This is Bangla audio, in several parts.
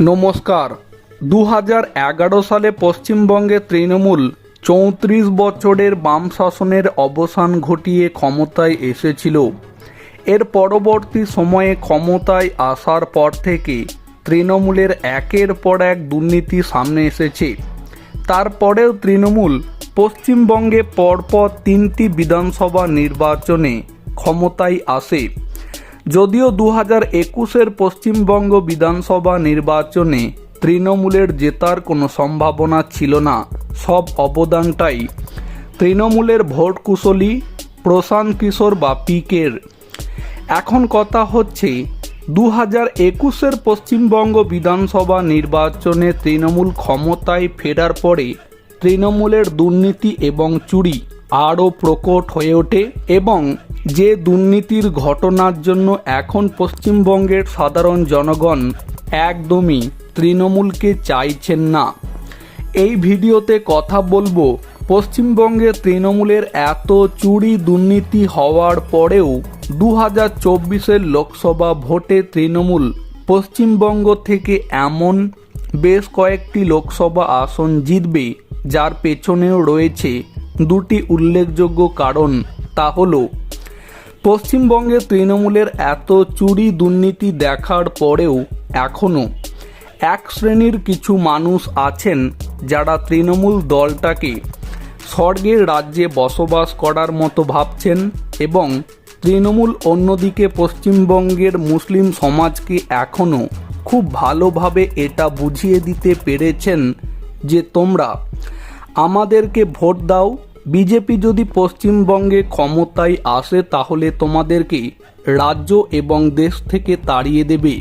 নমস্কার। দু হাজার এগারো সালে পশ্চিমবঙ্গে তৃণমূল চৌত্রিশ বছরের বাম শাসনের অবসান ঘটিয়ে ক্ষমতায় এসেছিল। এর পরবর্তী সময়ে ক্ষমতায় আসার পর থেকে তৃণমূলের একের পর এক দুর্নীতি সামনে এসেছে। তারপরেও তৃণমূল পশ্চিমবঙ্গে পরপর তিনটি বিধানসভা নির্বাচনে ক্ষমতায় আসে। যদিও দু হাজার একুশের পশ্চিমবঙ্গ বিধানসভা নির্বাচনে তৃণমূলের জেতার কোনো সম্ভাবনা ছিল না, সব অবদানটাই তৃণমূলের ভোট কুশলী প্রশান্ত কিশোর বা পিকের। এখন কথা হচ্ছে দু হাজার একুশের পশ্চিমবঙ্গ বিধানসভা নির্বাচনে তৃণমূল ক্ষমতায় ফেরার পরে তৃণমূলের দুর্নীতি এবং চুরি আরও প্রকট হয়ে ওঠে এবং যে দুর্নীতির ঘটনার জন্য এখন পশ্চিমবঙ্গের সাধারণ জনগণ একদমই তৃণমূলকে চাইছেন না। এই ভিডিওতে কথা বলব পশ্চিমবঙ্গে তৃণমূলের এত চুরি দুর্নীতি হওয়ার পরেও দু হাজার চব্বিশের লোকসভা ভোটে তৃণমূল পশ্চিমবঙ্গ থেকে এমন বেশ কয়েকটি লোকসভা আসন জিতবে, যার পেছনেও রয়েছে দুটি উল্লেখযোগ্য কারণ। তা হলো পশ্চিমবঙ্গে তৃণমূলের এত চুরি দুর্নীতি দেখার পরেও এখনও এক শ্রেণির কিছু মানুষ আছেন যারা তৃণমূল দলটাকে স্বর্গের রাজ্যে বসবাস করার মতো ভাবছেন এবং তৃণমূল অন্যদিকে পশ্চিমবঙ্গের মুসলিম সমাজকে এখনও খুব ভালোভাবে এটা বুঝিয়ে দিতে পেরেছেন যে তোমরা আমাদেরকে ভোট দাও বিজেপি যদি পশ্চিমবঙ্গে ক্ষমতায় আসে, তাহলে তোমাদেরকে রাজ্য এবং দেশ থেকে তাড়িয়ে দেবে।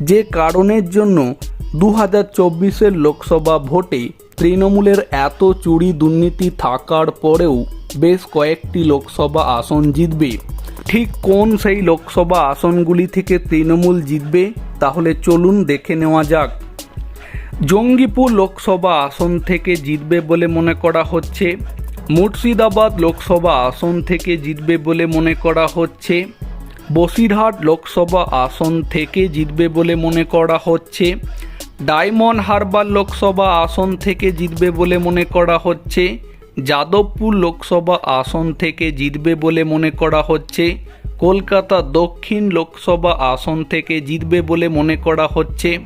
যে কারণের জন্য দু হাজার চব্বিশের লোকসভা ভোটে তৃণমূলের এত চুরি দুর্নীতি থাকার পরেও বেশ কয়েকটি লোকসভা আসন জিতবে। ঠিক কোন সেই লোকসভা আসনগুলি থেকে তৃণমূল জিতবে, তাহলে চলুন দেখে নেওয়া যাক। জঙ্গিপুর লোকসভা আসন থেকে জিতবে বলে মনে করা হচ্ছে। মুর্শিদাবাদ লোকসভা আসন থেকে জিতবে বলে মনে করা হচ্ছে। বসিরহাট লোকসভা আসন থেকে জিতবে বলে মনে করা হচ্ছে। ডায়মন্ড হারবার লোকসভা আসন থেকে জিতবে বলে মনে করা হচ্ছে। যাদবপুর লোকসভা আসন থেকে জিতবে বলে মনে করা হচ্ছে। কলকাতা দক্ষিণ লোকসভা আসন থেকে জিতবে বলে মনে করা হচ্ছে।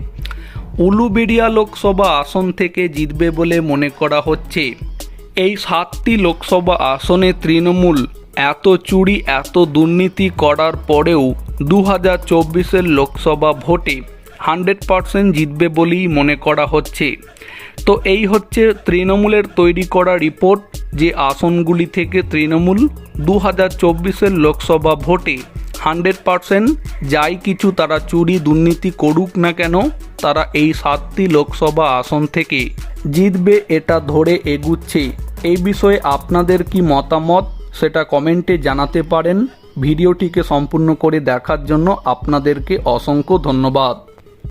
উলুবেড়িয়া লোকসভা আসন থেকে জিতবে বলে মনে করা হচ্ছে। এই সাতটি লোকসভা আসনে তৃণমূল এত চুরি, এত দুর্নীতি করার পরেও দু হাজার চব্বিশের লোকসভা ভোটে হান্ড্রেড পারসেন্ট জিতবে বলেই মনে করা হচ্ছে। তো এই হচ্ছে তৃণমূলের তৈরি করা রিপোর্ট যে আসনগুলি থেকে তৃণমূল দু হাজার চব্বিশের লোকসভা ভোটে হান্ড্রেড পারসেন্ট যাই কিছু তারা চুরি দুর্নীতি করুক না কেন, তারা এই সাতটি লোকসভা আসন থেকে জিতবে এটা ধরে এগুচ্ছে। এই বিষয়ে আপনাদের কি মতামত সেটা কমেন্টে জানাতে পারেন। ভিডিওটিকে সম্পূর্ণ করে দেখার জন্য আপনাদেরকে অসংখ্য ধন্যবাদ।